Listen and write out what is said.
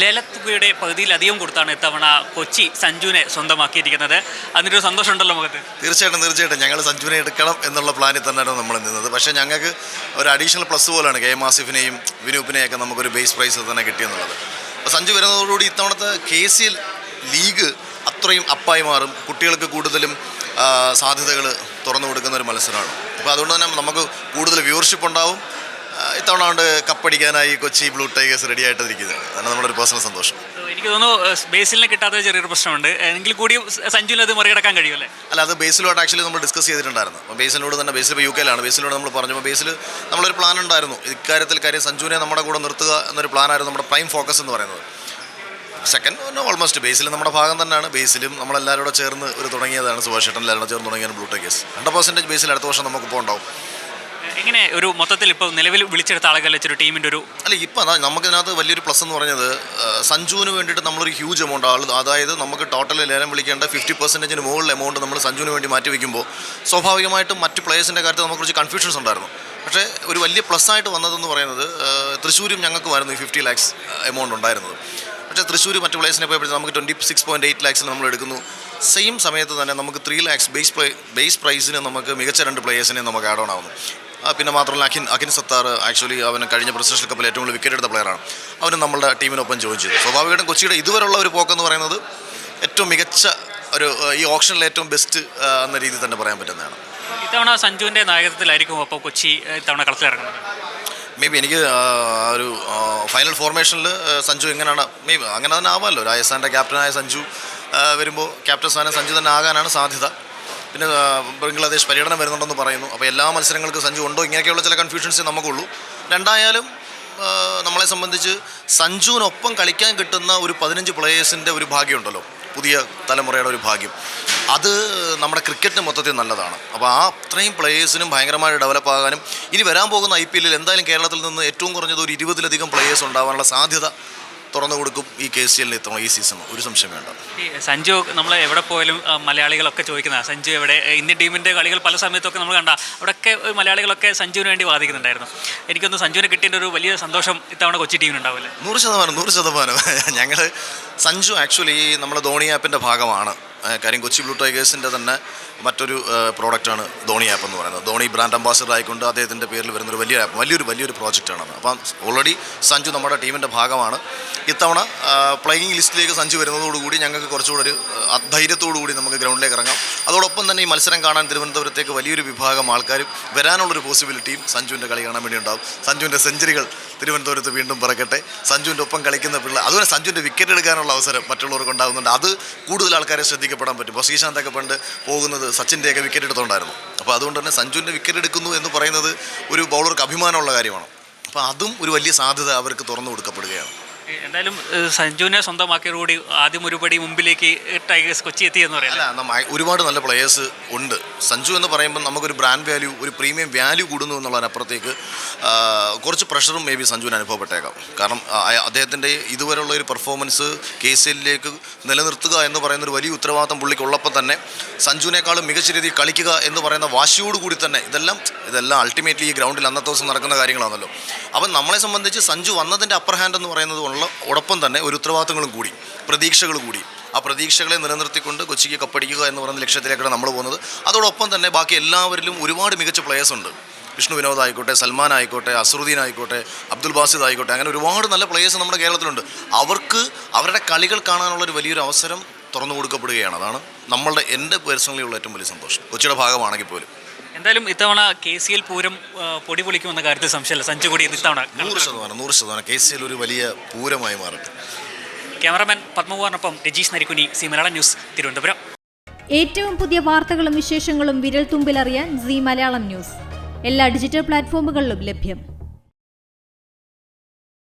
ലേലത്തുകയുടെ പകുതിയിലധികം കൊടുത്താണ് ഇത്തവണ കൊച്ചി സഞ്ജുവിനെ സ്വന്തമാക്കിയിരിക്കുന്നത്. അതിനൊരു സന്തോഷമുണ്ടല്ലോ മുഖത്ത് തീർച്ചയായിട്ടും തീർച്ചയായിട്ടും. ഞങ്ങൾ സഞ്ജുവിനെ എടുക്കണം എന്നുള്ള പ്ലാനിൽ തന്നെയാണ് നമ്മൾ നിന്നത്. പക്ഷേ ഞങ്ങൾക്ക് ഒരു അഡീഷണൽ പ്ലസ് പോലെയാണ് കെ എം ആസിഫിനെയും വിനൂപ്പിനെയൊക്കെ നമുക്കൊരു ബേസ് പ്രൈസ് തന്നെ കിട്ടിയെന്നുള്ളത്. അപ്പോൾ സഞ്ജു വരുന്നതോടുകൂടി ഇത്തവണത്തെ കെ സി ലീഗ് അത്രയും അപ്പായി മാറും. കുട്ടികൾക്ക് കൂടുതലും സാധ്യതകൾ തുറന്നു കൊടുക്കുന്ന ഒരു മത്സരമാണ്. അപ്പോൾ അതുകൊണ്ട് തന്നെ നമുക്ക് കൂടുതൽ വ്യൂവർഷിപ്പ് ഉണ്ടാവും. ഇത്തവണ കൊണ്ട് കപ്പടിക്കാനായി കൊച്ചി ബ്ലൂ ടൈഗേഴ്സ് റെഡി ആയിട്ടിരിക്കുന്നത് അതാണ് നമ്മുടെ ഒരു പേഴ്സണൽ സന്തോഷം. എനിക്ക് തോന്നുന്നു ബേസിലിനെ കിട്ടാത്ത ചെറിയൊരു പ്രശ്നമുണ്ട്. എങ്കിൽ കൂടി സഞ്ജുവിന് അത് മറികടക്കാൻ കഴിയുമല്ലേ അല്ല? അത് ബേസിലോട്ട് ആക്ച്വലി നമ്മൾ ഡിസ്കസ് ചെയ്തിട്ടുണ്ടായിരുന്നു. അപ്പോൾ ബേസിനോട് തന്നെ ബേസിൽ ഇപ്പോൾ യു കെയിലാണ് ബേസിലോട് നമ്മൾ പറഞ്ഞപ്പോൾ ബേസിൽ നമ്മളൊരു പ്ലാൻ ഉണ്ടായിരുന്നു. ഇക്കാര്യത്തിൽ കാര്യം സഞ്ജുവിനെ നമ്മുടെ കൂടെ നിർത്തുക എന്നൊരു പ്ലാനായിരുന്നു നമ്മുടെ പ്രൈം ഫോക്കസ് എന്ന് പറയുന്നത്. സെക്കൻഡ് ഓൾമോസ്റ്റ് ബേസിൽ നമ്മുടെ ഭാഗം തന്നെയാണ്. ബേസിലും നമ്മളെല്ലാവരും കൂടെ ചേർന്ന് ഒരു തുടങ്ങിയതാണ് സുഭാഷ് ചേട്ടൻ എല്ലാവരും ചേർന്ന് തുടങ്ങിയാണ് ബ്ലൂ ടേക്കേഴ്സ് ഹൺഡ്രഡ് പെർസെന്റേജ് ബേസിൽ അടുത്ത വർഷം നമുക്ക് ഉണ്ടാവും എങ്ങനെ ഒരു മൊത്തത്തിൽ ഇപ്പോൾ നിലവിൽ വിളിച്ചെടുത്ത ആളുകൾ വെച്ചൊരു ടീമിന്റെ ഒരു അല്ല ഇപ്പം നമുക്കിതിനകത്ത് വലിയൊരു പ്ലസ് എന്ന് പറഞ്ഞത് സഞ്ജുവിന് വേണ്ടിയിട്ട് നമ്മളൊരു ഹ്യൂജ് എമൗണ്ട് ആൾ അതായത് നമുക്ക് ടോട്ടൽ ലേലം വിളിക്കേണ്ട ഫിഫ്റ്റി പെർസെന്റേജിന് മുകളിൽ എമൗണ്ട് നമ്മൾ സഞ്ജുവിന് വേണ്ടി മാറ്റി വയ്ക്കുമ്പോൾ സ്വാഭാവികമായിട്ടും മറ്റ് പ്ലേയേഴ്സിന്റെ കാര്യത്തിൽ നമുക്ക് കുറച്ച് കൺഫ്യൂഷൻസ് ഉണ്ടായിരുന്നു. പക്ഷേ ഒരു വലിയ പ്ലസ് ആയിട്ട് വന്നതെന്ന് പറയുന്നത് തൃശ്ശൂരും ഞങ്ങൾക്ക് ഈ ഫിഫ്റ്റി ലാക്സ് എമൗണ്ട് ഉണ്ടായിരുന്നത്. പക്ഷേ തൃശ്ശൂർ മറ്റ് പ്ലേയേഴ്സിനെ പോയപ്പോഴത്തേക്ക് നമുക്ക് ട്വന്റി സിക്സ് പോയിന്റ് എയ്റ്റ് ലാക്സിന് നമ്മൾ എടുക്കുന്നു. സെയിം സമയത്ത് തന്നെ നമുക്ക് three lakhs base play base പ്രൈസിന് നമുക്ക് മികച്ച രണ്ട് പ്ലേയേഴ്സിനെ നമുക്ക് ആഡ് ഓൺ ആവുന്നു. പിന്നെ മാത്രമല്ല അഖിൻ അഖിൻ സത്താർ ആക്ച്വലി അവൻ കഴിഞ്ഞ പ്രസിഡൻഷ്യൽ കപ്പിൽ ഏറ്റവും കൂടുതൽ വിക്കറ്റ് എടുത്ത പ്ലെയറാണ് അവന് നമ്മുടെ ടീമിനൊപ്പം ജോയിൻ ചെയ്തു. സ്വാഭാവികമായിട്ടും കൊച്ചിയുടെ ഇതുവരെയുള്ള ഒരു പോക്കെന്ന് പറയുന്നത് ഏറ്റവും മികച്ച ഒരു ഈ ഓപ്ഷനിൽ ഏറ്റവും ബെസ്റ്റ് എന്ന രീതിയിൽ തന്നെ പറയാൻ പറ്റുന്നതാണ്. ഇത്തവണ സഞ്ജുവിന്റെ നായകത്വത്തിലായിരിക്കും അപ്പോൾ കൊച്ചി ഇത്തവണ കളത്തിലിറങ്ങുന്നത്? മേ ബി എനിക്ക് ഒരു ഫൈനൽ ഫോർമേഷനിൽ സഞ്ജു എങ്ങനെയാണ് മേ ബി അങ്ങനെ തന്നെ ആവാമല്ലോ. രാജസ്ഥാന്റെ ക്യാപ്റ്റനായ സഞ്ജു വരുമ്പോൾ ക്യാപ്റ്റൻ സ്ഥാനം സഞ്ജു തന്നെ ആകാനാണ് സാധ്യത. പിന്നെ ബംഗ്ലാദേശ് പര്യടനം വരുന്നുണ്ടെന്ന് പറയുന്നു. അപ്പോൾ എല്ലാ മത്സരങ്ങൾക്കും സഞ്ജു ഉണ്ടോ? ഇങ്ങനെയൊക്കെയുള്ള ചില കൺഫ്യൂഷൻസ് നമുക്കുള്ളൂ. രണ്ടായാലും നമ്മളെ സംബന്ധിച്ച് സഞ്ജുവിനൊപ്പം കളിക്കാൻ കിട്ടുന്ന ഒരു പതിനഞ്ച് പ്ലേയേഴ്സിന്റെ ഒരു ഭാഗ്യമുണ്ടല്ലോ. പുതിയ തലമുറയുടെ ഒരു ഭാഗ്യം. അത് നമ്മുടെ ക്രിക്കറ്റിന് മൊത്തത്തിൽ നല്ലതാണ്. അപ്പോൾ ആ അത്രയും പ്ലേയേഴ്സിനും ഭയങ്കരമായിട്ട് ഡെവലപ്പ് ആകാനും ഇനി വരാൻ പോകുന്ന ഐ പി എല്ലിൽ എന്തായാലും കേരളത്തിൽ നിന്ന് ഏറ്റവും കുറഞ്ഞത് ഒരു ഇരുപതിലധികം പ്ലേയേഴ്സ് ഉണ്ടാവാനുള്ള സാധ്യത തുറന്നു കൊടുക്കും ഈ കെ സി എല്ലിന് ഇത്തവണ ഈ സീസൺ ഒരു സംശയം വേണ്ട. ഈ സഞ്ജു നമ്മൾ എവിടെ പോയാലും ആ, മലയാളികളൊക്കെ ചോദിക്കുന്ന സഞ്ജു എവിടെ ഇന്ത്യൻ ടീമിന്റെ കളികൾ പല സമയത്തൊക്കെ നമ്മൾ കണ്ട അവിടെയൊക്കെ ഒരു മലയാളികളൊക്കെ സഞ്ജുവിന് വേണ്ടി വാദിക്കുന്നുണ്ടായിരുന്നു. എനിക്കൊന്ന് സഞ്ജുവിനെ കിട്ടിയതിന്റെ ഒരു വലിയ സന്തോഷം ഇത്തവണ കൊച്ചി ടീമിന് ടീമിനുണ്ടാവില്ലേ. നൂറ് ശതമാനം നൂറ് ശതമാനം. ഞങ്ങൾ സഞ്ജു ആക്ച്വലി നമ്മുടെ ധോണി ആപ്പിന്റെ ഭാഗമാണ്. കാര്യം കൊച്ചി ബ്ലൂ ടൈഗേഴ്സിന്റെ തന്നെ മറ്റൊരു പ്രോഡക്റ്റാണ് ധോണി ആപ്പ് എന്ന് പറയുന്നത്. ധോണി ബ്രാൻഡ് അംബാസിഡർ ആയിക്കൊണ്ട് അദ്ദേഹത്തിന്റെ പേരിൽ വരുന്നൊരു വലിയ ആപ്പ് വലിയൊരു വലിയൊരു പ്രോജക്റ്റാണത് അപ്പം ഓൾറെഡി സഞ്ജു നമ്മുടെ ടീമിന്റെ ഭാഗമാണ്. ഇത്തവണ പ്ലേയിങ് ലിസ്റ്റിലേക്ക് സഞ്ജു വരുന്നതോടുകൂടി ഞങ്ങൾക്ക് കുറച്ചുകൂടി ഒരു ധൈര്യത്തോടുകൂടി കൂടി നമുക്ക് ഗ്രൗണ്ടിലേക്ക് ഇറങ്ങാം. അതോടൊപ്പം തന്നെ ഈ മത്സരം കാണാൻ തിരുവനന്തപുരത്തേക്ക് വലിയൊരു വിഭാഗം ആൾക്കാരും വരാനുള്ളൊരു പോസിബിലിറ്റിയും സഞ്ജുവിന്റെ കളി കാണാൻ വേണ്ടി ഉണ്ടാവും. സഞ്ജുവിന്റെ സെഞ്ചുറികൾ തിരുവനന്തപുരത്ത് വീണ്ടും പറക്കട്ടെ. സഞ്ജുവിന്റെ ഒപ്പം കളിക്കുന്ന പിള്ളേർ അതുപോലെ സഞ്ജുവിന്റെ വിക്കറ്റ് എടുക്കാനുള്ള അവസരം മറ്റുള്ളവർക്ക് ഉണ്ടാകുന്നുണ്ട് അത് കൂടുതൽ ആൾക്കാരെ ശ്രദ്ധിക്കപ്പെടാൻ പറ്റും. ഇപ്പോൾ ശ്രീശാന്തൊക്കെ പണ്ട് പോകുന്നത് സച്ചിന്റെയൊക്കെ വിക്കറ്റ് എടുത്തുകൊണ്ടായിരുന്നു അപ്പോൾ അതുകൊണ്ട് തന്നെ സഞ്ജുവിന്റെ വിക്കറ്റ് എടുക്കുന്നു എന്ന് പറയുന്നത് ഒരു ബൗളർക്ക് അഭിമാനമുള്ള കാര്യമാണ്. അപ്പോൾ അതും ഒരു വലിയ സാധ്യത അവർക്ക് തുറന്നു കൊടുക്കപ്പെടുകയാണ്. എന്തായാലും സഞ്ജുവിനെ സ്വന്തമാക്കിയതോടുകൂടി ആദ്യം ഒരുപടി മുമ്പിലേക്ക് ടൈഗേഴ്സ് കൊച്ചി എത്തിയെന്ന് പറയാം. അല്ല നമ്മ ഒരുപാട് നല്ല പ്ലെയേഴ്സ് ഉണ്ട്. സഞ്ജു എന്ന് പറയുമ്പോൾ നമുക്കൊരു ബ്രാൻഡ് വാല്യൂ ഒരു പ്രീമിയം വാല്യൂ കൂടുന്നു എന്നുള്ളതിനപ്പുറത്തേക്ക് കുറച്ച് പ്രഷറും മേ ബി സഞ്ജുവിന് അനുഭവപ്പെട്ടേക്കാം. കാരണം അദ്ദേഹത്തിന്റെ ഇതുവരെയുള്ള ഒരു പെർഫോമൻസ് കെ സി എല്ലിലേക്ക് നിലനിർത്തുക എന്ന് പറയുന്ന ഒരു വലിയ ഉത്തരവാദിത്തം പുള്ളിക്കുള്ളപ്പോൾ തന്നെ സഞ്ജുവിനേക്കാളും മികച്ച രീതിയിൽ കളിക്കുക എന്ന് പറയുന്ന വാശിയോടുകൂടി തന്നെ ഇതെല്ലാം ഇതെല്ലാം അൾട്ടിമേറ്റ്ലി ഈ ഗ്രൗണ്ടിൽ അന്നത്തെ ദിവസം നടക്കുന്ന കാര്യങ്ങളാണല്ലോ. അപ്പം നമ്മളെ സംബന്ധിച്ച് സഞ്ജു വന്നതിന്റെ അപ്പർ ഹാൻഡ് എന്ന് പറയുന്നത് ഉള്ള ഒടൊപ്പം തന്നെ ഒരു ഉത്തരവാദിത്തങ്ങളും കൂടി പ്രതീക്ഷകൾ കൂടി. ആ പ്രതീക്ഷകളെ നിലനിർത്തിക്കൊണ്ട് കൊച്ചിക്ക് കപ്പടിക്കുക എന്ന് പറയുന്ന ലക്ഷ്യത്തിലേക്കാണ് നമ്മൾ പോകുന്നത്. അതോടൊപ്പം തന്നെ ബാക്കി എല്ലാവരിലും ഒരുപാട് മികച്ച പ്ലേയേഴ്സ് ഉണ്ട്. വിഷ്ണു വിനോദ് ആയിക്കോട്ടെ സൽമാൻ ആയിക്കോട്ടെ അസറുദ്ദീൻ ആയിക്കോട്ടെ അബ്ദുൽ ബാസിദ് ആയിക്കോട്ടെ അങ്ങനെ ഒരുപാട് നല്ല പ്ലേയേഴ്സ് നമ്മുടെ കേരളത്തിലുണ്ട്. അവർക്ക് അവരുടെ കളികൾ കാണാനുള്ളൊരു വലിയൊരു അവസരം തുറന്നു കൊടുക്കപ്പെടുകയാണ്. അതാണ് നമ്മളുടെ എന്റെ പേഴ്സണലി ഉള്ള ഏറ്റവും വലിയ സന്തോഷം. കൊച്ചിയുടെ ഭാഗമാണെങ്കിൽ പോലും. എന്തായാലും ഇത്തവണ കെ സി എൽ പൂരം പൊടി പൊളിക്കുമെന്ന കാര്യത്തിൽ സംശയമല്ല. സഞ്ജു കൂടി ഇത്തവണ നൂറ് ശതമാനം നൂറ് ശതമാനം. കെ സി എൽ ഒരു വലിയ പൂരമായി മാറട്ടെ. ക്യാമറമാൻ പത്മകുമാറിനൊപ്പം രജീഷ് നരിക്കുനി സി മലയാളം ന്യൂസ് തിരുവനന്തപുരം. ഏറ്റവും പുതിയ വാർത്തകളും വിശേഷങ്ങളും വിരൽ തുമ്പിലറിയാൻ സി മലയാളം ന്യൂസ്. എല്ലാ ഡിജിറ്റൽ പ്ലാറ്റ്ഫോമുകളിലും ലഭ്യം.